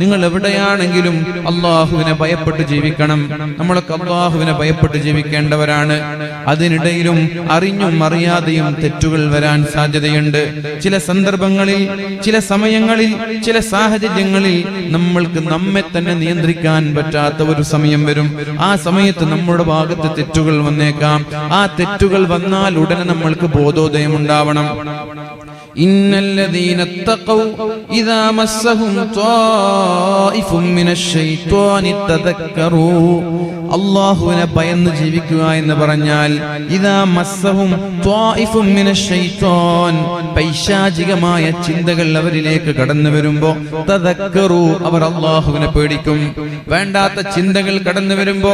നിങ്ങൾ എവിടെയാണെങ്കിലും അള്ളാഹുവിനെ ഭയപ്പെട്ട് ജീവിക്കണം. നമ്മളൊക്കെ അള്ളാഹുവിനെ ഭയപ്പെട്ട് ജീവിക്കേണ്ടവരാണ്. അതിനിടയിലും അറിഞ്ഞും അറിയാതെയും തെറ്റുകൾ വരാൻ സാധ്യതയുണ്ട്. ചില സന്ദർഭങ്ങളിൽ ചില സമയങ്ങളിൽ ചില സാഹചര്യങ്ങളിൽ നമ്മൾക്ക് നമ്മെ തന്നെ നിയന്ത്രിക്കാൻ പറ്റാത്ത ഒരു സമയം വരും. ആ സമയത്ത് നമ്മുടെ ഭാഗത്ത് തെറ്റുകൾ വന്നേക്കാം. ആ തെറ്റുകൾ വന്നാൽ ഉടനെ നമ്മൾക്ക് ബോധോദയം ഉണ്ടാവണം إن الذين اتقوا إذا مسهم طائف من الشيطان تذكروا അള്ളാഹുവിനെ ഭയന്ന് ജീവിക്കുക എന്ന് പറഞ്ഞാൽ ഇതാ മസ്സഹും ത്വാഇഫും മിനശ് ശൈത്വാൻ പൈശാചികമായ ചിന്തകൾ അവരിലേക്ക് കടന്നു വരുമ്പോ തദക്കറു അവർ അള്ളാഹുവിനെ പേടിക്കും വേണ്ടാത്ത ചിന്തകൾ കടന്നു വരുമ്പോ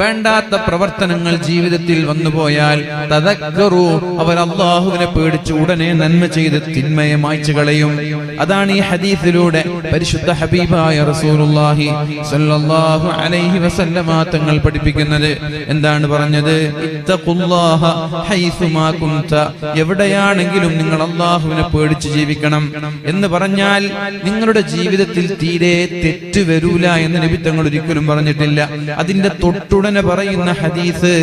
വേണ്ടാത്ത പ്രവർത്തനങ്ങൾ ജീവിതത്തിൽ വന്നുപോയാൽ തദക്കറു അവർ അള്ളാഹുവിനെ പേടിച്ച് ഉടനെ നന്മ ചെയ്ത് തിന്മയെ മായ്ച്ചു കളയും അതാണ് ഈ ഹദീസിലൂടെ പരിശുദ്ധ ഹബീബായ റസൂലുള്ളാഹി അലൈഹി വസല്ലമ തങ്ങൾ പഠിപ്പിക്കുന്നത്. എന്താണ് പറഞ്ഞത്? എവിടെയാണെങ്കിലും നിങ്ങൾ അള്ളാഹുവിനെ പേടിച്ച് ജീവിക്കണം എന്ന് പറഞ്ഞാൽ നിങ്ങളുടെ ജീവിതത്തിൽ തീരെ തെറ്റ് വരൂല എന്ന് നബി തങ്ങൾ ഒരിക്കലും പറഞ്ഞിട്ടില്ല. അതിന്റെ തൊട്ടുടനെ പറയുന്ന ഹദീസ്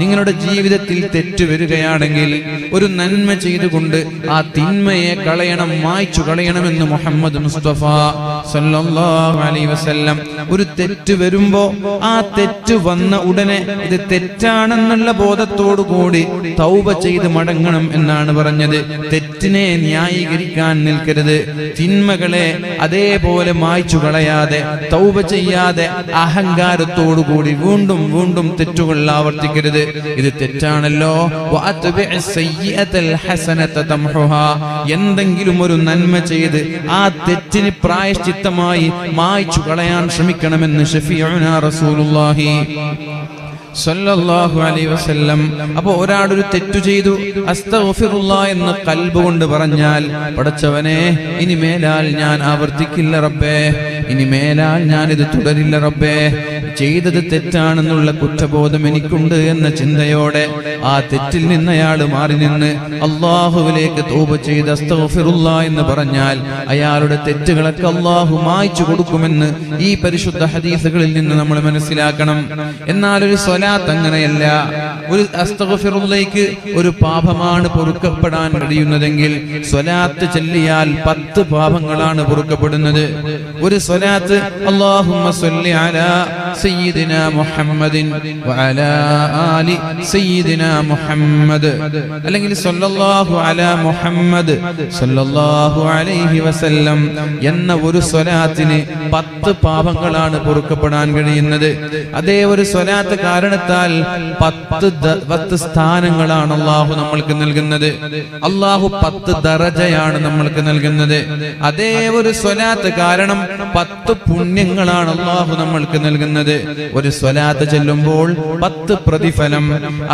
നിങ്ങളുടെ ജീവിതത്തിൽ തെറ്റ് വരികയാണെങ്കിൽ ഒരു നന്മ ചെയ്തുകൊണ്ട് ആ തിന്മയെ കളയണം മായ്ച്ചു കളയണമെന്ന് മുഹമ്മദ് മുസ്തഫ സല്ലല്ലാഹു അലൈഹി വസല്ലം ഒരു തെറ്റ് വരുമ്പോ ആ തെറ്റ് വന്ന ഉടനെ ഇത് തെറ്റാണെന്നുള്ള ബോധത്തോടു കൂടി തൗബ ചെയ്ത് മടങ്ങണം എന്നാണ് പറഞ്ഞത്. തെറ്റിനെ ന്യായീകരിക്കാൻ നിൽക്കരുത്. തിന്മകളെ അതേപോലെ മായ്ച്ചു കളയാതെ തൗബ ചെയ്യാതെ അഹങ്കാരത്തോടു കൂടി വീണ്ടും വീണ്ടും തെറ്റുകൾ ആവർത്തിക്കരുത്. ഇത് തെറ്റാണല്ലോ. എന്തെങ്കിലും ഒരു നന്മ ചെയ്ത് ആ തെറ്റിന് പ്രായശ്ചിത്തമായി മായ്ച്ചു കളയാൻ ശ്രമിക്കണമെന്ന് ഷഫീഉന റസൂലുള്ളാഹി സല്ലല്ലാഹു അലൈഹി വസല്ലം. അപ്പൊ ഒരാളൊരു തെറ്റു ചെയ്തു. എന്ന് കൽബ് കൊണ്ട് പറഞ്ഞാൽ പടച്ചവനെ ഇനി മേലാൽ ഞാൻ ആവർത്തിക്കില്ല റബ്ബേ. ഇനി മേലാൽ ഞാൻ ഇത് തുടരില്ല റബ്ബേ. ചെയ്തത് തെറ്റാണെന്നുള്ള കുറ്റബോധം എനിക്കുണ്ട് എന്ന ചിന്തയോടെ ആ തെറ്റിൽ നിന്ന് അയാൾ മാറി നിന്ന് അള്ളാഹുവിലേക്ക് തോപ ചെയ്ത് അസ്തഗ്ഫിറുല്ലാ എന്ന് പറഞ്ഞാൽ അയാളുടെ തെറ്റുകളൊക്കെ അള്ളാഹു മായ്ച്ചു കൊടുക്കുമെന്ന് ഈ പരിശുദ്ധ ഹദീസുകളിൽ നിന്ന് നമ്മൾ മനസ്സിലാക്കണം. എന്നാൽ ഒരു സ്വലാത്ത് അങ്ങനെയല്ല. ഒരു അസ്തഗ്ഫിറുല്ലയ്ക്ക് ഒരു പാപമാണ് പൊറുക്കപ്പെടാൻ കഴിയുന്നതെങ്കിൽ സ്വലാത്ത് ചെല്ലിയാൽ പത്ത് പാപങ്ങളാണ് പൊറുക്കപ്പെടുന്നത്. ഒരു സ്വലാത്ത് സ്വല്ലി അലാ സയ്യിദിന മുഹമ്മദിൻ വഅലാ ആലി സയ്യിദിന മുഹമ്മദ്. അല്ലെങ്കിൽ സല്ലല്ലാഹു അലാ മുഹമ്മദ് സല്ലല്ലാഹു അലൈഹി വസല്ലം എന്ന ഒരു സ്വലാത്തിന് പത്ത് പാപങ്ങളാണ് പൊറുക്കപ്പെടാൻ കഴിയുന്നത്. അതേ ഒരു സ്വലാത്ത് കാരണത്താൽ പത്ത് പത്ത് സ്ഥാനങ്ങളാണ് അള്ളാഹു നമ്മൾക്ക് നൽകുന്നത്. അള്ളാഹു പത്ത് ദറജയാണ് നമ്മൾക്ക് നൽകുന്നത്. അതേ ഒരു സ്വലാത്ത് കാരണം പത്ത് പുണ്യങ്ങളാണ് അള്ളാഹു നമ്മൾക്ക് നൽകുന്നത്. ഒരു സ്വലാത്ത് ചെല്ലുമ്പോൾ പത്ത് പ്രതിഫലം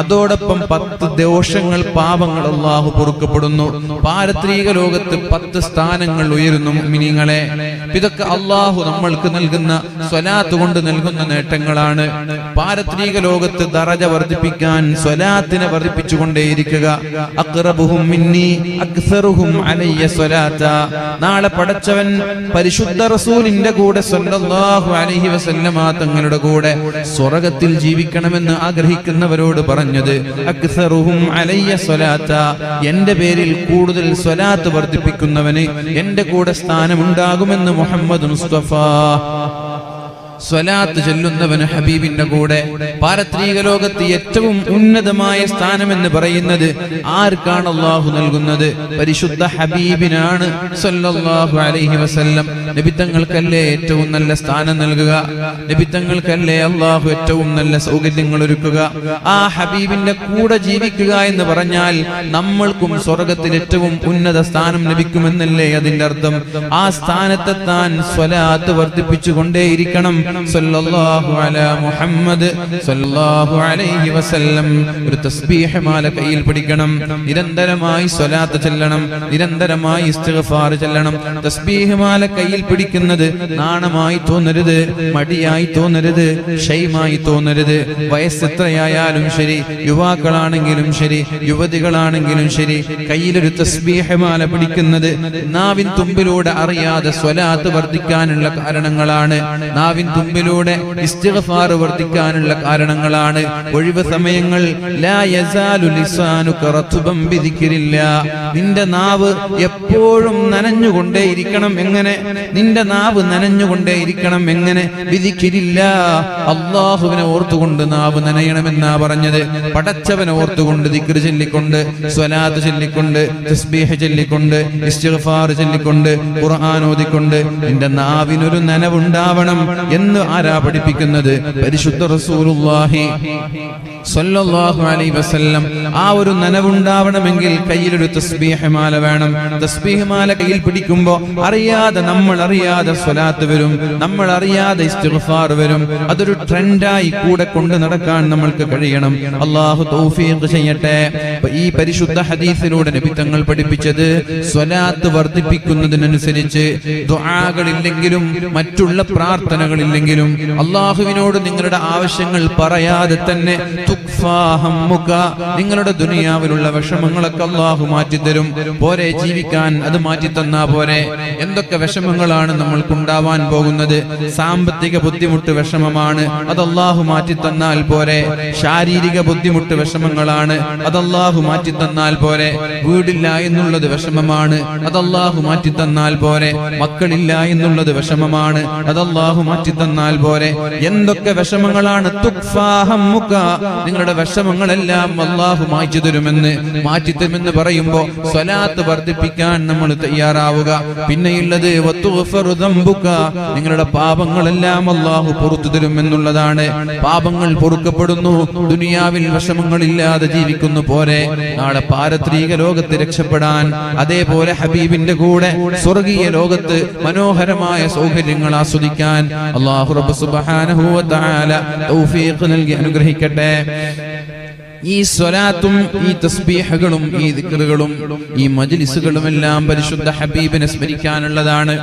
അതോടൊപ്പം പത്ത് ദോഷങ്ങൾ പാപങ്ങൾ അള്ളാഹു പൊറുക്കപ്പെടുന്നു. പാരത്രിക ലോകത്ത് പത്ത് സ്ഥാനങ്ങൾ ഉയരുന്നു മിനിങ്ങളെ ഇതൊക്കെ അള്ളാഹു നമ്മൾക്ക് നൽകുന്ന സ്വലാത്ത് കൊണ്ട് നൽകുന്ന നേട്ടങ്ങളാണ്. പാരത്രിക ലോകത്ത് ദറജ വർദ്ധിപ്പിക്കാൻ സ്വലാത്തിനെ വർദ്ധിപ്പിച്ചുകൊണ്ടേയിരിക്കുക. അഖ്റബുഹും മിന്നി അക്സറുഹും സ്വലാത്ത. നാളെ പടച്ചവൻ പരിശുദ്ധ റസൂലിന്റെ കൂടെ സല്ലല്ലാഹു അലൈഹി വസല്ലമ തങ്ങളുടെ കൂടെ സ്വർഗത്തിൽ ജീവിക്കണമെന്ന് ആഗ്രഹിക്കുന്നവരോട് പറഞ്ഞത് അക്സറുഹും എന്റെ പേരിൽ കൂടുതൽ സ്വലാത്ത് വർദ്ധിപ്പിക്കുന്നവന് എന്റെ കൂടെ സ്ഥാനമുണ്ടാകുമെന്ന് മുഹമ്മദ് മുസ്തഫ. സ്വലാത്ത് ചൊല്ലുന്നവന് ഹബീബിന്റെ കൂടെ പാരത്രീക ലോകത്ത് ഏറ്റവും ഉന്നതമായ സ്ഥാനം എന്ന് പറയുന്നത് ആർക്കാണ് അള്ളാഹു നൽകുന്നത്? പരിശുദ്ധ ഹബീബിനാണ് സല്ലല്ലാഹു അലൈഹി വസല്ലം. നബിത്തങ്ങൾക്കല്ലേ ഏറ്റവും നല്ല സ്ഥാനം നൽകുക? നബിത്തങ്ങൾക്കല്ലേ അള്ളാഹു ഏറ്റവും നല്ല സൗകര്യങ്ങൾ ഒരുക്കുക? ആ ഹബീബിന്റെ കൂടെ ജീവിക്കുക എന്ന് പറഞ്ഞാൽ നമ്മൾക്കും സ്വർഗത്തിൽ ഏറ്റവും ഉന്നത സ്ഥാനം ലഭിക്കുമെന്നല്ലേ അതിന്റെ അർത്ഥം? ആ സ്ഥാനത്തെത്താൻ സ്വലാത്ത് വർദ്ധിപ്പിച്ചു കൊണ്ടേയിരിക്കണം സല്ലല്ലാഹു അലാ മുഹമ്മദ് സല്ലല്ലാഹു അലൈഹി വസല്ലം. ഒരു തസ്ബീഹ് മാല കയ്യിൽ പിടിക്കണം. സ്വലാത്ത് ഇസ്തിഗ്ഫാർ തസ്ബീഹ് മാല കയ്യിൽ പിടിക്കുന്നത് നാണമായി തോന്നരുത് മടിയായി തോന്നരുത് ഷൈമായി തോന്നരുത്. വയസ്സെത്രയായാലും ശരി യുവാക്കളാണെങ്കിലും ശരി യുവതികളാണെങ്കിലും ശരി. കയ്യിലൊരു തസ്ബീഹ് മാല പിടിക്കുന്നത് നാവിൻ തുമ്പിലൂടെ അറിയാതെ സ്വലാത്ത് വർദ്ധിക്കാനുള്ള കാരണങ്ങളാണ്. നാവിൻ തുമ്പിലൂടെ ഇസ്തിഗ്ഫാർ വർദ്ധിക്കാനുള്ള കാരണങ്ങളാണ്. ഒഴിവ് സമയങ്ങൾ ലാ യസാലു ലിസാനു നിന്റെ നാവ് എപ്പോഴും നനഞ്ഞുകൊണ്ടേയിരിക്കണം എങ്ങനെ? നിന്റെ നാവ് നനഞ്ഞുകൊണ്ടേയിരിക്കണം എങ്ങനെ? വിധിക്കില്ല അള്ളാഹുവിനെ ഓർത്തുകൊണ്ട് നാവ് നനയണമെന്നാ പറഞ്ഞത്. പടച്ചവനെ ഓർത്തുകൊണ്ട് ദിക്ർ ചൊല്ലിക്കൊണ്ട് സ്വലാത്ത് ചൊല്ലിക്കൊണ്ട് തസ്ബീഹ ചൊല്ലിക്കൊണ്ട് ഇസ്തിഗ്ഫാർ ചൊല്ലിക്കൊണ്ട് ഖുർആൻ ഓതിക്കൊണ്ട് നിന്റെ നാവിനൊരു നനവുണ്ടാവണം എന്ന് ആരാ പഠിപ്പിക്കുന്നത്? പരിശുദ്ധ റസൂലുള്ളാഹി സ്വല്ലല്ലാഹു അലൈഹി വസല്ലം. ആ ഒരു നനവുണ്ടാവണമെങ്കിൽ കയ്യിലൊരു തസ്ബീഹ് മാല വേണം. തസ്ബീഹ് മാല കയ്യിൽ പിടിക്കുമ്പോൾ അറിയാതെ നമ്മൾ അറിയാതെ സ്വലാത്ത് വരും. നമ്മൾ അറിയാതെ ഇസ്തിഗ്ഫാർ വരും. അതൊരു ട്രെൻഡായി കൂടെ കൊണ്ട് നടക്കാൻ നമ്മൾക്ക് കഴിയണം. അള്ളാഹു തൗഫീഖ് ചെയ്യട്ടെ. ഈ പരിശുദ്ധ ഹദീസിലൂടെ നബി തങ്ങൾ പഠിപ്പിച്ചത് സ്വലാത്ത് വർദ്ധിപ്പിക്കുന്നതിനനുസരിച്ച് ദുആകളില്ലെങ്കിലും മറ്റുള്ള പ്രാർത്ഥനകളില്ലെങ്കിലും അള്ളാഹുവിനോട് നിങ്ങളുടെ ആവശ്യങ്ങൾ പറയാതെ തന്നെ നിങ്ങളുടെ ദുനിയാവിലുള്ള വിഷമങ്ങളൊക്കെ അള്ളാഹു മാറ്റിത്തരും. പോരെ ജീവിക്കാൻ അത് മാറ്റി തന്നാ പോരെ. എന്തൊക്കെ വിഷമങ്ങളാണ് നമ്മൾക്കുണ്ടാവാൻ പോകുന്നത്? സാമ്പത്തിക ബുദ്ധിമുട്ട് വിഷമമാണ്. അത് അള്ളാഹു മാറ്റി തന്നാൽ പോരെ. ശാരീരിക ബുദ്ധിമുട്ട് വിഷമങ്ങളാണ്. അത് അള്ളാഹു മാറ്റി തന്നാൽ പോരെ. വീടില്ല എന്നുള്ളത് വിഷമമാണ്. അത് അള്ളാഹു മാറ്റി തന്നാൽ പോരെ. മക്കളില്ല എന്നുള്ളത് വിഷമമാണ്. അത് അള്ളാഹു മാറ്റി തന്നാൽ പോരെ. എന്തൊക്കെ വിഷമങ്ങളാണ്? നിങ്ങളുടെ വിഷമങ്ങളെല്ലാം അള്ളാഹു മാറ്റി തരുമെന്ന് മാറ്റി തരുമെന്ന് പറയുമ്പോ സ്വലാത്ത് വർദ്ധിപ്പിക്കാൻ നമ്മൾ തയ്യാറാവുക. പിന്നെയുള്ളത്. നിങ്ങളുടെ പാപങ്ങളെല്ലാം അള്ളാഹു പുറത്തു തരുമെന്നുള്ളതാണ്. പാപങ്ങൾ പൊറുക്കപ്പെടുന്നു. ദുനിയാവിൽ വിഷമങ്ങളില്ലാതെ ജീവിക്കുന്നു പോരെ. നാളെ പാരത്രീക ലോകത്ത് രക്ഷപ്പെടാൻ അതേപോലെ ഹബീബിന്റെ കൂടെ സ്വർഗീയ ലോകത്ത് മനോഹരമായ സൗകര്യങ്ങൾ ആസ്വദിക്കാൻ അള്ളാഹു റബ്ബ് സുബ്ഹാനഹു വ തആല തൗഫീഖ് നൽകി അനുഗ്രഹിക്കട്ടെ ഈ സ്വലാത്തും ഈ തസ്ബീഹകളും ഈ ദിക്റുകളും ഈ മജ്ലിസുകളും എല്ലാം പരിശുദ്ധ ഹബീബിനെ സ്മരിക്കാനുള്ളതാണ്.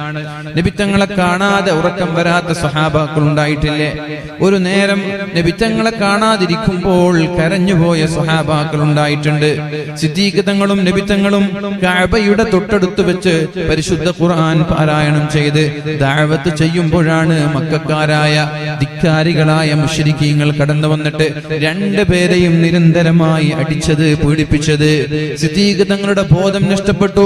നബിത്തങ്ങളെ കാണാതെ ഉറക്കം വരാത്ത സഹാബാക്കൾ ഉണ്ടായിട്ടില്ലേ? ഒരു നേരം നബിത്തങ്ങളെ കാണാതിരിക്കുമ്പോൾ കരഞ്ഞുപോയ സഹാബാക്കൾ ഉണ്ടായിട്ടുണ്ട്. സിദ്ധീകതങ്ങളും നബിത്തങ്ങളും കഅബയുടെ തൊട്ടടുത്ത് വെച്ച് പരിശുദ്ധ ഖുർആൻ പാരായണം ചെയ്ത് ദഅവത്ത് ചെയ്യുമ്പോഴാണ് മക്കാരായ ധിക്കാരികളായ മുശ്രിക്കീങ്ങൾ കടന്നു വന്നിട്ട് രണ്ടുപേരെയും നിരന്തരമായി അടിച്ചത് പീഡിപ്പിച്ചത്. സിദ്ദീഖ് തങ്ങളുടെ ബോധം നഷ്ടപ്പെട്ടു.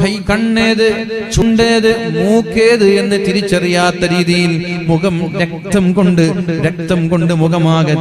കൈ കണ്ണേത് ചുണ്ടേത് മൂക്കേത് എന്ന് തിരിച്ചറിയാത്ത രീതിയിൽ മുഖം രക്തം കൊണ്ട് രക്തം കൊണ്ട് മുഖമാകെ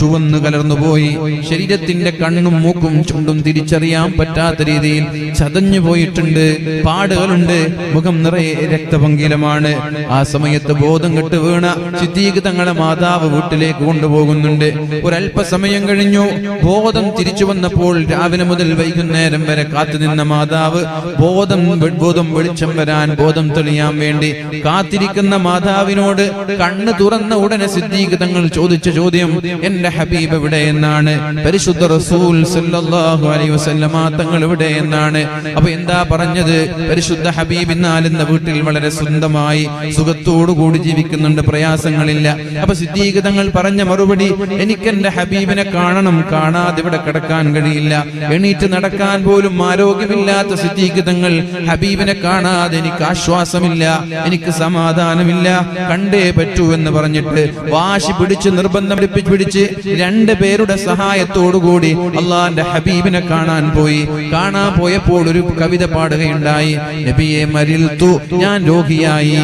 ചുവന്നു കലർന്നു പോയി. ശരീരത്തിന്റെ കണ്ണും മൂക്കും ചുണ്ടും തിരിച്ചറിയാൻ പറ്റാത്ത രീതിയിൽ ചതഞ്ഞു പോയിട്ടുണ്ട്. പാടുകളുണ്ട്. മുഖം നിറയെ രക്തപങ്കിലമാണ്. ആ സമയത്ത് ബോധം കെട്ട് വീണ സിദ്ദീഖ് തങ്ങളെ മാതാവ് വീട്ടിലേക്ക് കൊണ്ടുപോകുന്നുണ്ട്. ഒരല്പസമയം കഴിഞ്ഞു. ബോധം തിരിച്ചു വന്നപ്പോൾ രാവിലെ മുതൽ വൈകുന്നേരം വരെ കാത്തുനിന്ന മാതാവ് ബോധം ബോധം വെളിച്ചം വരാൻ ബോധം തെളിയാൻ വേണ്ടി കാത്തിരിക്കുന്ന മാതാവിനോട് കണ്ണ് തുറന്ന ഉടനെ സിദ്ദീഖ് തങ്ങൾ ചോദിച്ച ചോദ്യം എന്റെ ഹബീബ് എവിടെ എന്നാണ്? പരിശുദ്ധ റസൂൽ സല്ലല്ലാഹു അലൈഹി വസല്ലമ തങ്ങൾ എവിടെ എന്നാണ്? അപ്പൊ എന്താ പറഞ്ഞത്? പരിശുദ്ധ ഹബീബ് എന്നാൽ വീട്ടിൽ വളരെ സ്വന്തമായി സുഖത്തോടു കൂടി ജീവിക്കുന്നുണ്ട് പ്രയാസങ്ങളില്ല. അപ്പൊ സിദ്ദീഖ് തങ്ങൾ പറഞ്ഞ മറുപടി എനിക്ക് എന്റെ ഹബീബിനെ കാണണം കാണാതെ ഇവിടെ കിടക്കാൻ കഴിയില്ല. എണീറ്റ് നടക്കാൻ പോലും ആരോഗ്യമില്ലാത്ത സിദ്ദീഖ് തങ്ങൾ ഹബീബിനെ കാണാതെ എനിക്ക് ആശ്വാസമില്ല എനിക്ക് സമാധാനമില്ല. കണ്ടേ പറ്റൂ എന്ന് പറഞ്ഞിട്ട് വാശി പിടിച്ച് നിർബന്ധം പിടിച്ച് രണ്ട് പേരുടെ സഹായത്തോടുകൂടി അള്ളാന്റെ ഹബീബിനെ കാണാൻ പോയി. കാണാൻ പോയപ്പോൾ ഒരു കവിത പാടുകയുണ്ടായി. നബിയെ മരിൽത്തു ഞാൻ രോഗിയായി.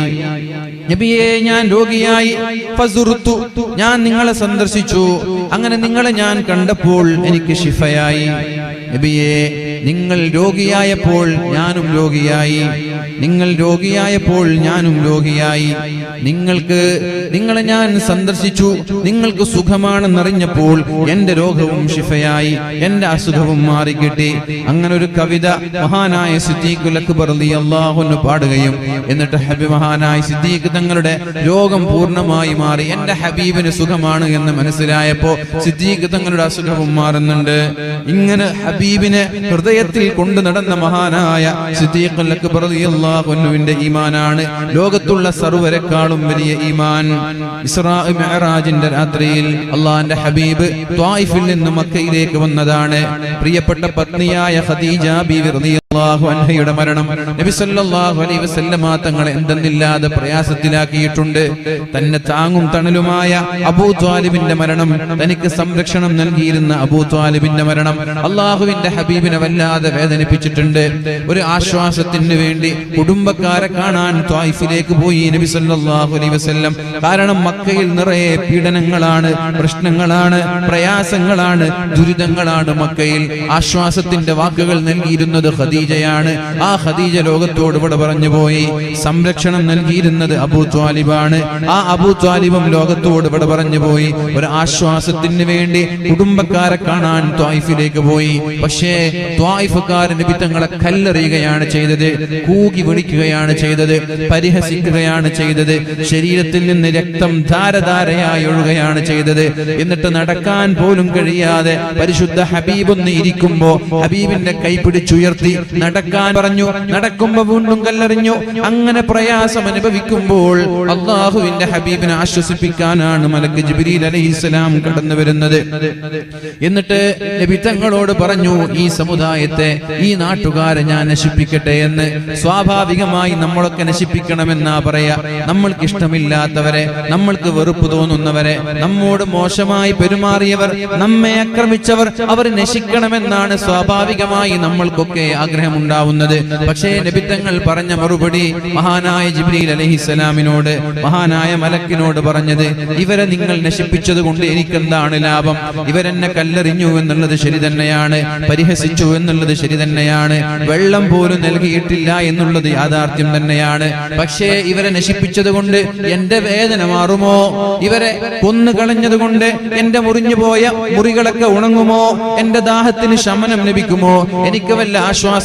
നബിയെ ഞാൻ രോഗിയായി. ഞാൻ നിങ്ങളെ സന്ദർശിച്ചു. അങ്ങനെ നിങ്ങളെ ഞാൻ കണ്ടപ്പോൾ എനിക്ക് ശിഫയായി. നബിയെ നിങ്ങൾ രോഗിയായപ്പോൾ ഞാനും രോഗിയായി. നിങ്ങൾ രോഗിയായപ്പോൾ ഞാനും രോഗിയായി. നിങ്ങൾക്ക് നിങ്ങളെ ഞാൻ സന്ദർശിച്ചു. നിങ്ങൾക്ക് സുഖമാണെന്നറിഞ്ഞപ്പോൾ എന്റെ രോഗവും ശിഫയായി എന്റെ അസുഖവും മാറിക്കിട്ടി. അങ്ങനെ ഒരു കവിത മഹാനായ സിദ്ദീഖുൽ അക്ബർ അള്ളാഹുന്ന് പാടുകയും എന്നിട്ട് ഹബി മഹാനായ സിദ്ദീഖ് തങ്ങളുടെ രോഗം പൂർണമായി മാറി എന്റെ ഹബീബിന് സുഖമാണ് എന്ന് മനസ്സിലായപ്പോ സിദ്ദീഖ് തങ്ങളുടെ അസുഖവും മാറുന്നുണ്ട്. ഇങ്ങനെ ഹബീബിനെ ഹൃദയത്തിൽ കൊണ്ടു നടന്ന മഹാനായ സിദ്ദീഖുൽ അക്ബർ റളിയല്ലാഹുവിന്റെ ഈമാനാണ്. ലോകത്തുള്ള സർവരെക്കാളും വലിയ ഈമാൻ. മെഹറാജിന്റെ രാത്രിയിൽ അള്ളാന്റെ ഹബീബ് ത്വായിഫിൽ നിന്ന് മക്കയിലേക്ക് വന്നതാണ്. പ്രിയപ്പെട്ട പത്നിയായ ഖദീജ ബി അൻഹയുടെ മരണം. നബി സല്ലല്ലാഹു അലൈഹി വസല്ലമ തങ്ങളെ എന്തെന്നില്ലാതെ പ്രയാസത്തിലാക്കിയിട്ടുണ്ട്. തന്നെ താങ്ങും തണലുമായ അബൂ ത്വാലിബിന്റെ മരണം തനിക്ക് സംരക്ഷണം നൽകിയിരുന്ന അബൂ ത്വാലിബിന്റെ മരണം അള്ളാഹുവിന്റെ ഹബീബിനെ വല്ലാതെ വേദനിപ്പിച്ചിട്ടുണ്ട്. ഒരു ആശ്വാസത്തിന് വേണ്ടി കുടുംബക്കാരെ കാണാൻ ത്വായിഫിലേക്ക് പോയി നബി സല്ലല്ലാഹു അലൈഹി വസല്ലം. കാരണം മക്കയിൽ നിറയെ പീഡനങ്ങളാണ് പ്രശ്നങ്ങളാണ് പ്രയാസങ്ങളാണ് ദുരിതങ്ങളാണ് മക്കയിൽ ആശ്വാസത്തിന്റെ വാക്കുകൾ നൽകിയിരുന്നത് ഖദീജയാണ്. ആ ഖദീജ ലോകത്തോട് ഇവിടെ പറഞ്ഞു പോയി. സംരക്ഷണം നൽകിയിരുന്നത് അബൂ ത്വാലിബാണ്. ആ അബൂ ത്വാലിബും ലോകത്തോട് ഇവിടെ പറഞ്ഞു പോയി. ഒരു ആശ്വാസത്തിന് വേണ്ടി കുടുംബക്കാരെ കാണാൻ ത്വായിഫിലേക്ക് പോയി. പക്ഷേ ത്വായിഫുകാർ നിമിത്തങ്ങളെ കല്ലെറിയുകയാണ് ചെയ്തത്. കൂകി വിളിക്കുകയാണ് ചെയ്തത്. പരിഹസിക്കുകയാണ് ചെയ്തത്. ശരീരത്തിൽ നിന്ന് രക്തം ധാരധാരയായി ഒഴുകയാണ് ചെയ്തത്. എന്നിട്ട് നടക്കാൻ പോലും കഴിയാതെ പരിശുദ്ധ ഹബീബ് ഒന്ന് ഇരിക്കുമ്പോ ഹബീബിന്റെ കൈ പിടിച്ചുയർത്തി നടക്കാൻ പറഞ്ഞു നടക്കുമ്പോ വീണ്ടും കല്ലെറിഞ്ഞു. അങ്ങനെ പ്രയാസം അനുഭവിക്കുമ്പോൾ അള്ളാഹുവിന്റെ ഹബീബിനെ ആശ്വസിപ്പിക്കാനാണ് മലക്ക് ജിബിരിൽ അലൈഹിസ്സലാം കടന്നു വരുന്നത്. എന്നിട്ട് നബി തങ്ങളോട് പറഞ്ഞു ഈ സമുദായത്തെ ഈ നാട്ടുകാരെ ഞാൻ നശിപ്പിക്കട്ടെ എന്ന്. സ്വാഭാവികമായി നമ്മളൊക്കെ നശിപ്പിക്കണമെന്നാ പറയാ. നമ്മൾക്ക് ഇഷ്ടമില്ലാത്തവരെ നമ്മൾക്ക് വെറുപ്പ് തോന്നുന്നവരെ നമ്മോട് മോശമായി പെരുമാറിയവർ നമ്മെ ആക്രമിച്ചവർ അവർ നശിക്കണമെന്നാണ് സ്വാഭാവികമായി നമ്മൾക്കൊക്കെ ആഗ്രഹമുണ്ടാവുന്നത് പക്ഷേ നബിത്തങ്ങൾ പറഞ്ഞ മറുപടി മഹാനായ ജിബ്രീൽ അലഹിസ്സലാമിനോട് മഹാനായ മലക്കിനോട് പറഞ്ഞത് ഇവരെ നിങ്ങൾ നശിപ്പിച്ചത് കൊണ്ട് എനിക്കെന്താണ് ലാഭം? ഇവരെന്നെ കല്ലെറിഞ്ഞു എന്നുള്ളത് ശരി തന്നെയാണ്. പരിഹസിച്ചു എന്നുള്ളത് ശരി തന്നെയാണ്. വെള്ളം പോലും നൽകിയിട്ടില്ല എന്നുള്ളത് യാഥാർത്ഥ്യം തന്നെയാണ്. പക്ഷേ ഇവരെ നശിപ്പിച്ചത് കൊണ്ട് എന്റെ വേദന മാറുമോ? ഇവരെ കൊന്നു കളഞ്ഞത് കൊണ്ട് എന്റെ മുറിഞ്ഞു പോയ മുറികളൊക്കെ ഉണങ്ങുമോ? എന്റെ ദാഹത്തിന് ശമനം ലഭിക്കുമോ? എനിക്ക് വല്ല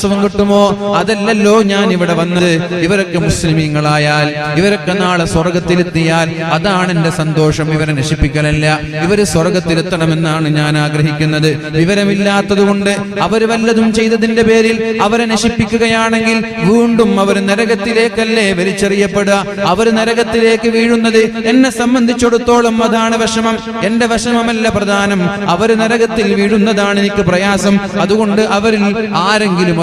ആശ്വാസവും കിട്ടുമോ? അതല്ലല്ലോ ഞാൻ ഇവിടെ വന്നത്. ഇവരൊക്കെ മുസ്ലിമീങ്ങളായാൽ ഇവരൊക്കെ നാളെ സ്വർഗത്തിലെത്തിയാൽ അതാണ് എന്റെ സന്തോഷം. ഇവരെ നശിപ്പിക്കലല്ല. ഇവർ സ്വർഗത്തിലെത്തണമെന്നാണ് ഞാൻ ആഗ്രഹിക്കുന്നത്. വിവരമില്ലാത്തത് കൊണ്ട് അവർ വല്ലതും ചെയ്തതിന്റെ പേരിൽ അവരെ നശിപ്പിക്കുകയാണെങ്കിൽ വീണ്ടും അവർ നരകത്തിലേക്കല്ലേ വലിച്ചെറിയപ്പെടുക? അവർ നരകത്തിലേക്ക് വീഴുന്നത് എന്നെ സംബന്ധിച്ചിടത്തോളം അതാണ് വിഷമം. എന്റെ വിഷമമല്ല പ്രധാനം. അവർ നരകത്തിൽ വീഴുന്നതാണ് എനിക്ക് പ്രയാസം. അതുകൊണ്ട് അവരിൽ ആരെങ്കിലും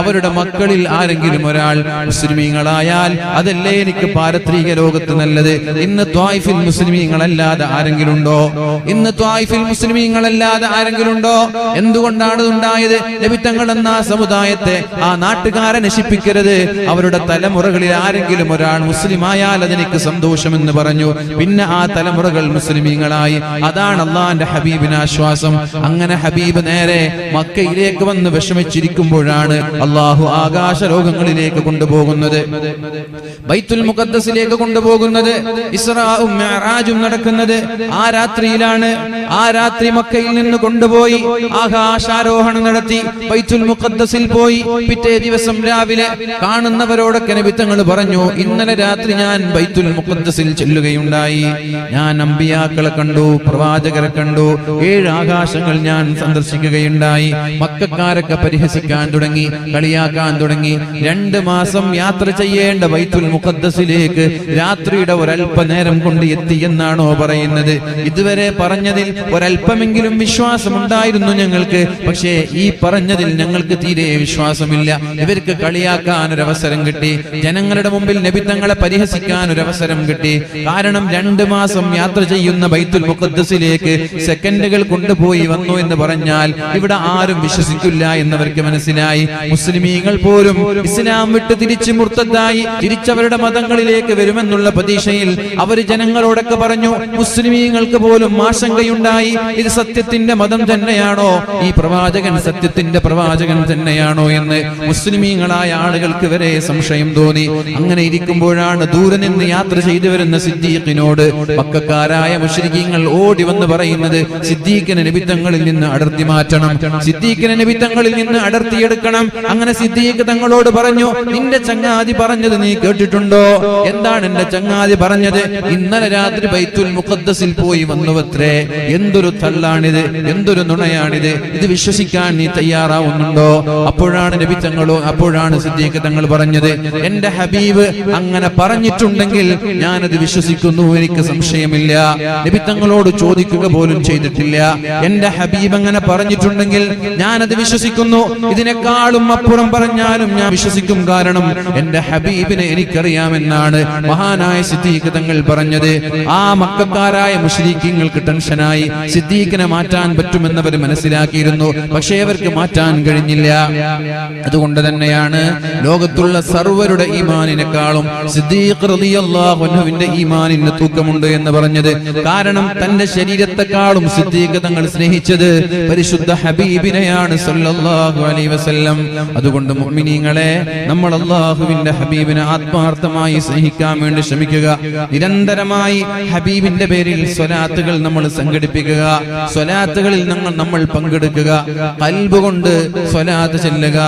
അവരുടെ മക്കളിൽ ആരെങ്കിലും ഒരാൾ മുസ്ലിമീങ്ങളായാൽ അതല്ലേ എനിക്ക് പാരത്രിക ലോകത്ത് നല്ലത്? ഇന്ന് ത്വായിഫിൽ മുസ്ലിമീങ്ങളല്ലാതെ ആരെങ്കിലും ഉണ്ടോ ഇന്ന് ത്വായിഫിൽ മുസ്ലിമീങ്ങളല്ലാതെ ആരെങ്കിലും ഉണ്ടോ എന്തുകൊണ്ടാണ് ഉണ്ടായത് ലഭിത്തങ്ങൾ എന്ന സമുദായത്തെ ആ നാട്ടുകാരെ നശിപ്പിക്കരുത്. അവരുടെ തലമുറകളിൽ ആരെങ്കിലും ഒരാൾ മുസ്ലിം ആയാൽ അതെനിക്ക് സന്തോഷമെന്ന് പറഞ്ഞു. പിന്നെ ആ തലമുറകൾ മുസ്ലിമീങ്ങളായി. അതാണ് അള്ളാന്റെ ഹബീബിന് ആശ്വാസം. അങ്ങനെ ഹബീബ് നേരെ മക്കയിലേക്ക് വന്ന് വിഷമിച്ചിരിക്കുമ്പോഴാണ് അള്ളാഹു ആകാശ ലോകങ്ങളിലേക്ക് കൊണ്ടുപോകുന്നത്. ബൈത്തുൽ മുഖദ്ദസിലേക്ക് കൊണ്ടുപോകുന്നത്. ഇസ്രാവും മെഹറാജും നടക്കുന്നത്. ആ രാത്രിയിലാണ് ആ രാത്രി മക്കയിൽ നിന്ന് കൊണ്ടുപോയി ആകാശാരോഹണം നടത്തി ബൈത്തുൽ മുഖദ്ദസിൽ പോയി. പിറ്റേ ദിവസം രാവിലെ കാണുന്നവരോടൊക്കെ നബിത്തങ്ങൾ പറഞ്ഞു ഇന്നലെ രാത്രി ഞാൻ ബൈത്തുൽ മുഖദ്ദസിൽ ചെല്ലുകയുണ്ടായി. ഞാൻ അമ്പിയാക്കളെ കണ്ടു പ്രവാചകരെ കണ്ടു. ഏഴ് ആകാശങ്ങൾ ഞാൻ സന്ദർശിക്കുകയുണ്ടായി. മക്കാരൊക്കെ പരിഹസിക്കാൻ തുടങ്ങി. കളിയാക്കാൻ തുടങ്ങി. രണ്ട് മാസം യാത്ര ചെയ്യേണ്ട ബൈത്തുൽ മുഖദ്സിലേക്ക് രാത്രിയുടെ ഒരല്പനേരം കൊണ്ട് എത്തി എന്നാണോ പറയുന്നത്. ഇതുവരെ പറഞ്ഞതിൽ ഒരല്പമെങ്കിലും വിശ്വാസമുണ്ടായിരുന്നു ഞങ്ങൾക്ക്. പക്ഷേ ഈ പറഞ്ഞതിൽ ഞങ്ങൾക്ക് തീരെ വിശ്വാസമില്ല. ഇവർക്ക് കളിയാക്കാൻ ഒരു അവസരം കിട്ടി. ജനങ്ങളുടെ മുമ്പിൽ നബിത്തങ്ങളെ പരിഹസിക്കാൻ ഒരു അവസരം കിട്ടി. കാരണം രണ്ട് മാസം യാത്ര ചെയ്യുന്ന ബൈത്തുൽ മുഖദ്സിലേക്ക് സെക്കൻഡുകൾ കൊണ്ടുപോയി വന്നു എന്ന് പറഞ്ഞാൽ ഇവിടെ ആരും വിശ്വസിക്കില്ല എന്നവർക്ക് മനസ്സിലായി. മുസ്ലിമീങ്ങൾ പോലും ഇസ്ലാം വിട്ട് തിരിച്ച് മുർത്തതായി തിരിച്ചവരുടെ മതങ്ങളിലേക്ക് വരുമെന്നുള്ള പ്രതീക്ഷയിൽ അവർ ജനങ്ങളോടൊക്കെ പറഞ്ഞു മുസ്ലിമീങ്ങൾക്ക് പോലും ആശങ്കയുണ്ടായി. ഇത് സത്യത്തിന്റെ മതം തന്നെയാണോ? ഈ പ്രവാചകൻ സത്യത്തിന്റെ പ്രവാചകൻ തന്നെയാണോ? എന്ന് മുസ്ലിമീങ്ങളായ ആളുകൾക്ക് വരെ സംശയം തോന്നി. അങ്ങനെ ഇരിക്കുമ്പോഴാണ് ദൂരെ നിന്ന് യാത്ര ചെയ്തു വരുന്ന സിദ്ദീഖിനോട് പക്കക്കാരായ മുശ്രിക്കീങ്ങൾ ഓടി വന്ന് പറയുന്നത് സിദ്ദീഖിനെ നിബിത്തങ്ങളിൽ നിന്ന് അടർത്തി മാറ്റണം. സിദ്ദീഖിനെ നിബിത്തങ്ങളിൽ നിന്ന് അടർത്തിയെടുക്കണം. അങ്ങനെ സിദ്ദീഖ് തങ്ങളോട് പറഞ്ഞു നിന്റെ ചങ്ങാതി പറഞ്ഞത് നീ കേട്ടിട്ടുണ്ടോ? എന്താണ് എന്റെ ചങ്ങാതി പറഞ്ഞത്? ഇന്നലെ രാത്രി ബൈത്തുൽ മുഖദ്ദസിൽ പോയി വന്നുവത്രേ. എന്തൊരു തള്ളാണിത് എന്തൊരു നുണയാണിത്. ഇത് വിശ്വസിക്കാൻ നീ തയ്യാറാവുന്നുണ്ടോ? അപ്പോഴാണ് നബി തങ്ങളോ അപ്പോഴാണ് സിദ്ദീഖ് തങ്ങൾ പറഞ്ഞത് എന്റെ ഹബീബ് അങ്ങനെ പറഞ്ഞിട്ടുണ്ടെങ്കിൽ ഞാനത് വിശ്വസിക്കുന്നു എനിക്ക് സംശയമില്ല. നബി തങ്ങളോട് ചോദിക്കുക പോലും ചെയ്തിട്ടില്ല. എന്റെ ഹബീബ് അങ്ങനെ പറഞ്ഞിട്ടുണ്ടെങ്കിൽ ഞാനത് വിശ്വസിക്കുന്നു. ഇതിനേക്കാളും അപ്പുറം പറഞ്ഞാലും ഞാൻ വിശ്വസിക്കും കാരണം എന്റെ ഹബീബിനെ എനിക്കറിയാമെന്നാണ് മഹാനായ സിദ്ദീഖ് തങ്ങൾ പറഞ്ഞത്. ആ മക്കാരായ മുസ്ലിഖീങ്ങൾക്ക് ടെൻഷനായി സിദ്ദീഖിനെ മാറ്റാൻ പറ്റുമെന്നവർ മനസ്സിലാക്കിയിരുന്നു. പക്ഷേ അവർക്ക് മാറ്റാൻ കഴിഞ്ഞില്ല. അതുകൊണ്ട് തന്നെയാണ് ലോകത്തുള്ള സർവരുടെ ഈമാനിനെക്കാളും സിദ്ദീഖ് റളിയല്ലാഹു അൻഹുവിന്റെ ഈമാനിന് തൂക്കമുണ്ട് എന്ന് പറഞ്ഞത്. കാരണം തന്റെ ശരീരത്തെക്കാളും സിദ്ദീഖ് തങ്ങൾ സ്നേഹിച്ചത് പരിശുദ്ധ ഹബീബിനെയാണ് സല്ലല്ലാഹു അലൈഹി വസല്ലം. അതുകൊണ്ട് മുഅ്മിനീങ്ങളെ നമ്മൾ അള്ളാഹുവിന്റെ ഹബീബിനെ ആത്മാർത്ഥമായി സ്നേഹിക്കാൻ വേണ്ടി ശ്രമിക്കുക. നിരന്തരമായി ഹബീബിന്റെ പേരിൽ സ്വലാത്തുകൾ നമ്മൾ സംഘടിപ്പിക്കുക. സ്വലാത്തുകളിൽ നമ്മൾ നമ്മൾ പങ്കെടുക്കുക. കൽബുകൊണ്ട് സ്വലാത്ത് ചെല്ലുക.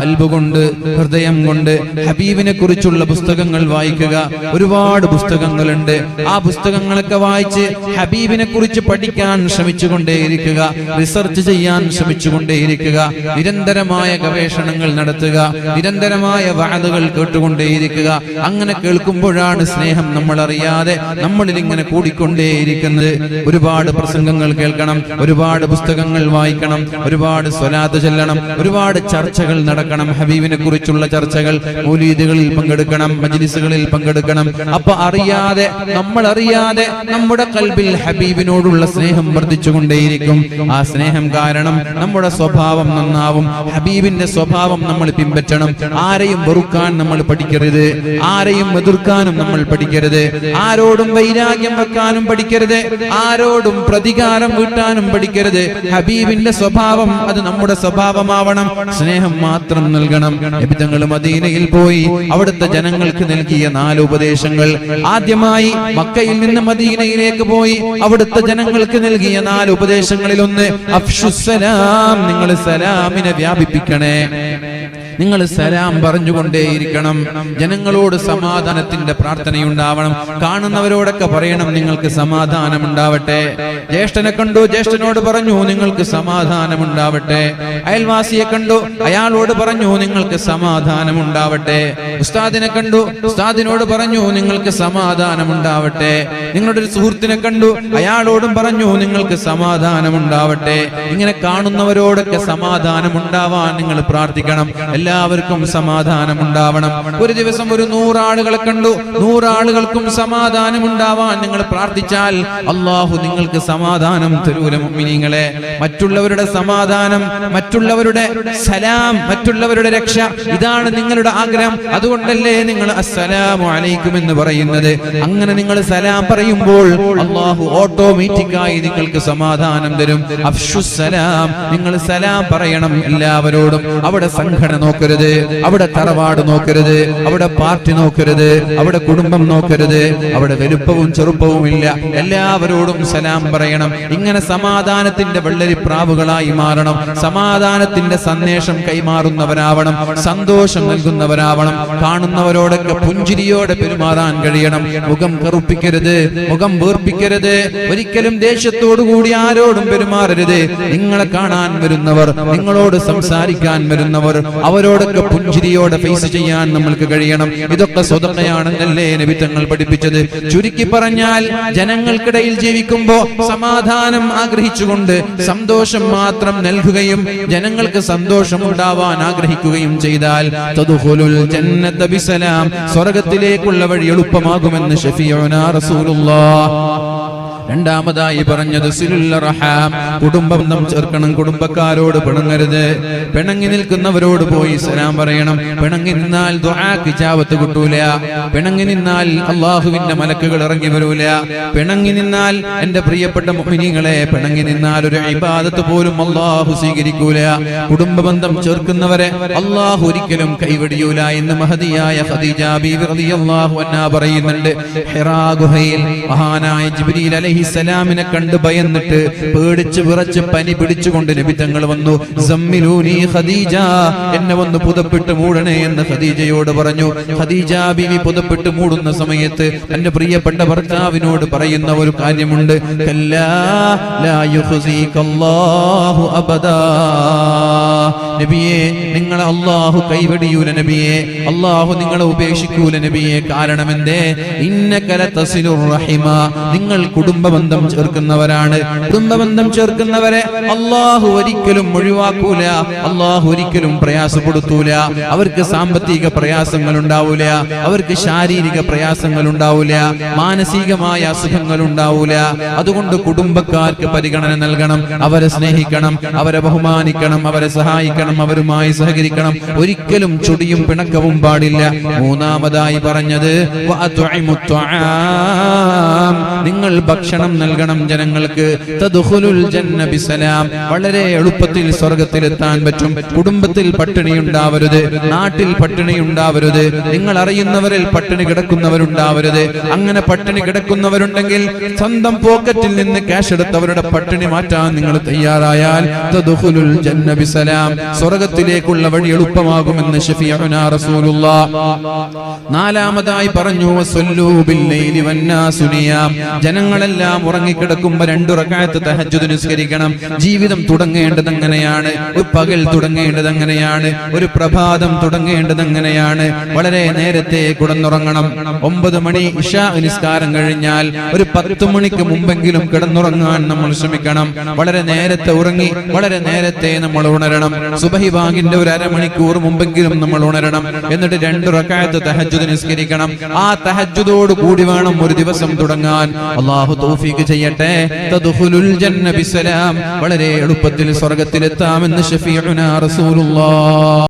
കൽബുകൊണ്ട് ഹൃദയം കൊണ്ട് ഹബീബിനെ കുറിച്ചുള്ള പുസ്തകങ്ങൾ വായിക്കുക. ഒരുപാട് പുസ്തകങ്ങളുണ്ട്. ആ പുസ്തകങ്ങളൊക്കെ വായിച്ച് ഹബീബിനെ കുറിച്ച് പഠിക്കാൻ ശ്രമിച്ചുകൊണ്ടേയിരിക്കുക. റിസർച്ച് ചെയ്യാൻ ശ്രമിച്ചുകൊണ്ടേയിരിക്കുക. നിരന്തരമായ ഗവേഷണങ്ങൾ നടത്തുക നിരന്തരമായ വാതുകൾ കേട്ടുകൊണ്ടേയിരിക്കുക. അങ്ങനെ കേൾക്കുമ്പോഴാണ് സ്നേഹം നമ്മൾ അറിയാതെ നമ്മളിൽ ഇങ്ങനെ കൂടിക്കൊണ്ടേയിരിക്കുന്നത്. ഒരുപാട് പ്രസംഗങ്ങൾ കേൾക്കണം ഒരുപാട് പുസ്തകങ്ങൾ വായിക്കണം ഒരുപാട് സ്വലാത്ത് ചെല്ലണം ഒരുപാട് ചർച്ചകൾ നടക്കണം. ഹബീബിനെ കുറിച്ചുള്ള ചർച്ചകൾ മൗലീദുകളിൽ പങ്കെടുക്കണം മജ്ലിസുകളിൽ പങ്കെടുക്കണം. അപ്പൊ അറിയാതെ നമ്മൾ അറിയാതെ നമ്മുടെ കൽബിൽ ഹബീബിനോടുള്ള സ്നേഹം വർദ്ധിച്ചുകൊണ്ടേയിരിക്കും. ആ സ്നേഹം കാരണം നമ്മുടെ സ്വഭാവം നന്നാവും. ഹബീബിന്റെ സ്വഭാവം നമ്മൾ പിൻപറ്റണം. ആരെയും വെറുക്കാൻ നമ്മൾ പഠിക്കരുത്. ആരെയും എതിർക്കാനും നമ്മൾ പഠിക്കരുത്. ആരോടും വൈരാഗ്യം വെക്കാനും പഠിക്കരുത്. ആരോടും പ്രതികാരം വീട്ടാനും പഠിക്കരുത്. ഹബീബിന്റെ സ്വഭാവം അത് നമ്മുടെ സ്വഭാവമാവണം. സ്നേഹം മാത്രം നൽകണം. നബിതങ്ങൾ മദീനയിൽ പോയി അവിടുത്തെ ജനങ്ങൾക്ക് നൽകിയ നാല് ഉപദേശങ്ങൾ. ആദ്യമായി മക്കയിൽ നിന്ന് മദീനയിലേക്ക് പോയി അവിടുത്തെ ജനങ്ങൾക്ക് നൽകിയ നാല് ഉപദേശങ്ങളിൽ ഒന്ന് അഫ്ഷുസലാം നിങ്ങൾ സലാമിനെ വ്യാപിപ്പിക്കണേ. ചെയ്യണേ നിങ്ങൾ സലാം പറഞ്ഞുകൊണ്ടേയിരിക്കണം. ജനങ്ങളോട് സമാധാനത്തിന്റെ പ്രാർത്ഥനയുണ്ടാവണം. കാണുന്നവരോടൊക്കെ പറയണം നിങ്ങൾക്ക് സമാധാനം ഉണ്ടാവട്ടെ ജ്യേഷ്ഠനെ കണ്ടു ജ്യേഷ്ഠനോട് പറഞ്ഞു നിങ്ങൾക്ക് സമാധാനം ഉണ്ടാവട്ടെ അയൽവാസിയെ കണ്ടു അയാളോട് പറഞ്ഞു നിങ്ങൾക്ക് സമാധാനം ഉണ്ടാവട്ടെ ഉസ്താദിനെ കണ്ടു ഉസ്താദിനോട് പറഞ്ഞു നിങ്ങൾക്ക് സമാധാനം ഉണ്ടാവട്ടെ നിങ്ങളുടെ ഒരു സുഹൃത്തിനെ കണ്ടു അയാളോടും പറഞ്ഞു നിങ്ങൾക്ക് സമാധാനം ഉണ്ടാവട്ടെ ഇങ്ങനെ കാണുന്നവരോടൊക്കെ സമാധാനം ഉണ്ടാവാൻ നിങ്ങൾ പ്രാർത്ഥിക്കണം. എല്ലാവർക്കും സമാധാനം ഉണ്ടാവണം ഒരു ദിവസം ഒരു നൂറാളുകളെ കണ്ടു. നൂറാളുകൾക്കും സമാധാനം ഉണ്ടാവാൻ നിങ്ങൾ പ്രാർത്ഥിച്ചാൽ അള്ളാഹു നിങ്ങൾക്ക് സമാധാനം തരൂല മറ്റുള്ളവരുടെ സമാധാനം മറ്റുള്ളവരുടെ സലാം മറ്റുള്ളവരുടെ രക്ഷ ഇതാണ് നിങ്ങളുടെ ആഗ്രഹം. അതുകൊണ്ടല്ലേ നിങ്ങൾ അസ്സലാമു അലൈക്കും എന്ന് പറയുന്നത്. അങ്ങനെ നിങ്ങൾ സലാം പറയുമ്പോൾ അള്ളാഹു ഓട്ടോമാറ്റിക്കായി നിങ്ങൾക്ക് സമാധാനം തരും. നിങ്ങൾ സലാം പറയണം എല്ലാവരോടും. അവിടെ സംഘടന നോക്കരുത്. അവിടെ തറവാട് നോക്കരുത്. അവിടെ പാർട്ടി നോക്കരുത്. അവിടെ കുടുംബം നോക്കരുത്. അവിടെ വലുപ്പവും ചെറുപ്പവും ഇല്ല. എല്ലാവരോടും സലാം പറയണം. ഇങ്ങനെ സമാധാനത്തിന്റെ വെള്ളരിപ്രാവുകളായി മാറണം. സമാധാനത്തിന്റെ സന്ദേശം കൈമാറുന്നവരാവണം. സന്തോഷം നൽകുന്നവരാവണം. കാണുന്നവരോടൊക്കെ പുഞ്ചിരിയോടെ പെരുമാറാൻ കഴിയണം. മുഖം കറുപ്പിക്കരുത്. മുഖം വീർപ്പിക്കരുത്. ഒരിക്കലും ദേഷ്യത്തോടു കൂടി ആരോടും പെരുമാറരുത്. നിങ്ങളെ കാണാൻ വരുന്നവർ നിങ്ങളോട് സംസാരിക്കാൻ വരുന്നവർ അവരോടൊക്കെ പുഞ്ചിരിയോടെ ഫേസ് ചെയ്യാൻ നമ്മൾക്ക് കഴിയണം. ഇതൊക്കെ സ്വതന്ത്രയാണെന്നല്ലേ നബിത്തങ്ങൾ പഠിപ്പിച്ചത്? ചുരുക്കി പറഞ്ഞാൽ ജനങ്ങൾക്കിടയിൽ ജീവിക്കുമ്പോ സമാധാനം ആഗ്രഹിച്ചുകൊണ്ട് സന്തോഷം മാത്രം നൽകുകയും ജനങ്ങൾക്ക് സന്തോഷം ഉണ്ടാവാൻ ആഗ്രഹിക്കുകയും ചെയ്താൽ സ്വർഗത്തിലേക്കുള്ള വഴി എളുപ്പമാകുമെന്ന് ഷഫീഉനാ റസൂലുള്ളാഹ് രണ്ടാമതായി പറഞ്ഞത് സിലുല്ലറഹാം റഹാം. നാം ചേർക്കണം. കുടുംബക്കാരോട് പിണങ്ങരുത്. പിണങ്ങി നിൽക്കുന്നവരോട് പോയി സലാം പറയണം. പിണങ്ങി നിന്നാൽ ദുആക്ക് ചാവത്ത് കിട്ടൂല. പിണങ്ങി നിന്നാൽ അള്ളാഹുവിന്റെ മലക്കുകൾ ഇറങ്ങി വരൂല. പിണങ്ങി നിന്നാൽ എന്റെ പ്രിയപ്പെട്ട മുഅ്മിനീങ്ങളെ പിണങ്ങി നിന്നാൽ ഒരു ഇബാദത്ത് പോലും അള്ളാഹു സ്വീകരിക്കൂല. കുടുംബബന്ധം ചേർക്കുന്നവരെ അള്ളാഹു ഒരിക്കലും കൈവടിയൂല എന്ന് മഹതിയായ ഖദീജ ബീവി റളിയല്ലാഹു അൻഹ പറയുന്നുണ്ട്. ഹിറാ ഗുഹയിൽ മഹാനായ ജിബ്രീൽ അലൈഹിസ്സലാമിനെ കണ്ട് ഭയന്നിട്ട് പേടിച്ച് വിറച്ച് പനി പിടിച്ചുകൊണ്ട് നബി തങ്ങൾ വന്നു ഖദീജ. എന്നെ വന്ന് പുതപ്പിട്ട് മൂടണേ എന്ന് ഖദീജയോട് പറഞ്ഞു. ഖദീജ ബിവി പുതപ്പിട്ട് മൂടുന്ന സമയത്ത് തന്റെ പ്രിയപ്പെട്ട ഭർത്താവിനോട് പറയുന്ന ഒരു കാര്യമുണ്ട്. കല്ലാ ലാ നബിയെ നിങ്ങളെ അള്ളാഹു കൈവടിയൂല നബിയെ. അള്ളാഹു നിങ്ങളെ ഉപേക്ഷിക്കൂല നബിയെ. കാരണം എന്തേ ഇന്നകല തസിലുർ റഹിമ. നിങ്ങൾ കുടുംബബന്ധം ചേർക്കുന്നവരാണ്. കുടുംബബന്ധം ചേർക്കുന്നവരെ അള്ളാഹു ഒരിക്കലും ഒഴിവാക്കൂല. അള്ളാഹു ഒരിക്കലും പ്രയാസപ്പെടുത്തൂല. അവർക്ക് സാമ്പത്തിക പ്രയാസങ്ങൾ ഉണ്ടാവൂല അവർക്ക് ശാരീരിക പ്രയാസങ്ങൾ ഉണ്ടാവൂല മാനസികമായ അസുഖങ്ങൾ ഉണ്ടാവൂല അതുകൊണ്ട് കുടുംബക്കാർക്ക് പരിഗണന നൽകണം. അവരെ സ്നേഹിക്കണം. അവരെ ബഹുമാനിക്കണം. അവരെ സഹായിക്കണം. അവരുമായി സഹകരിക്കണം. ഒരിക്കലും ചുടിയും പിണക്കവും പാടില്ല. മൂന്നാമതായി പറഞ്ഞത് നിങ്ങൾ ഭക്ഷണം നൽകണം ജനങ്ങൾക്ക്. വളരെ എളുപ്പത്തിൽ സ്വർഗത്തിലെത്താൻ പറ്റും. കുടുംബത്തിൽ പട്ടിണി ഉണ്ടാവരുത്. നാട്ടിൽ പട്ടിണി ഉണ്ടാവരുത്. നിങ്ങൾ അറിയുന്നവരിൽ പട്ടിണി കിടക്കുന്നവരുണ്ടാവരുത്. അങ്ങനെ പട്ടിണി കിടക്കുന്നവരുണ്ടെങ്കിൽ സ്വന്തം പോക്കറ്റിൽ നിന്ന് ക്യാഷ് എടുത്തവരുടെ പട്ടിണി മാറ്റാൻ നിങ്ങൾ തയ്യാറായാൽ സ്വർഗത്തിലേക്കുള്ള വഴി എളുപ്പമാകുമെന്ന് നാലാമതായി പറഞ്ഞു. ജനങ്ങളെല്ലാം ഉറങ്ങിക്കിടക്കുമ്പോ രണ്ടു റക്അത്ത് തഹജ്ജുദ് നിസ്കരിക്കണം. ജീവിതം തുടങ്ങേണ്ടത് എങ്ങനെയാണ് ഒരു പകൽ തുടങ്ങേണ്ടത് എങ്ങനെയാണ് ഒരു പ്രഭാതം തുടങ്ങേണ്ടത് എങ്ങനെയാണ് വളരെ നേരത്തെ കിടന്നുറങ്ങണം. ഒമ്പത് മണി ഇഷാ നിസ്കാരം കഴിഞ്ഞാൽ ഒരു പത്ത് മണിക്ക് മുമ്പെങ്കിലും കിടന്നുറങ്ങാൻ നമ്മൾ ശ്രമിക്കണം. വളരെ നേരത്തെ ഉറങ്ങി വളരെ നേരത്തെ നമ്മൾ ഉണരണം. സുബഹി ബാങ്കിന്റെ ഒരു അരമണിക്കൂർ മുമ്പെങ്കിലും നമ്മൾ ഉണരണം. എന്നിട്ട് രണ്ട് റക്കായത്ത് തഹജ്ജുദ് നിസ്കരിക്കണം. ആ തഹജ്ജുദോട് കൂടി വേണം ഒരു ദിവസം തുടങ്ങാൻ. അള്ളാഹു തൗഫീഖ് ചെയ്യട്ടെ. തദ്ഖുലുൽ ജന്ന ബിസലാം വളരെ എളുപ്പത്തിൽ സ്വർഗത്തിലെത്താമെന്ന് ഷഫീഉനാ റസൂലുള്ളാഹ്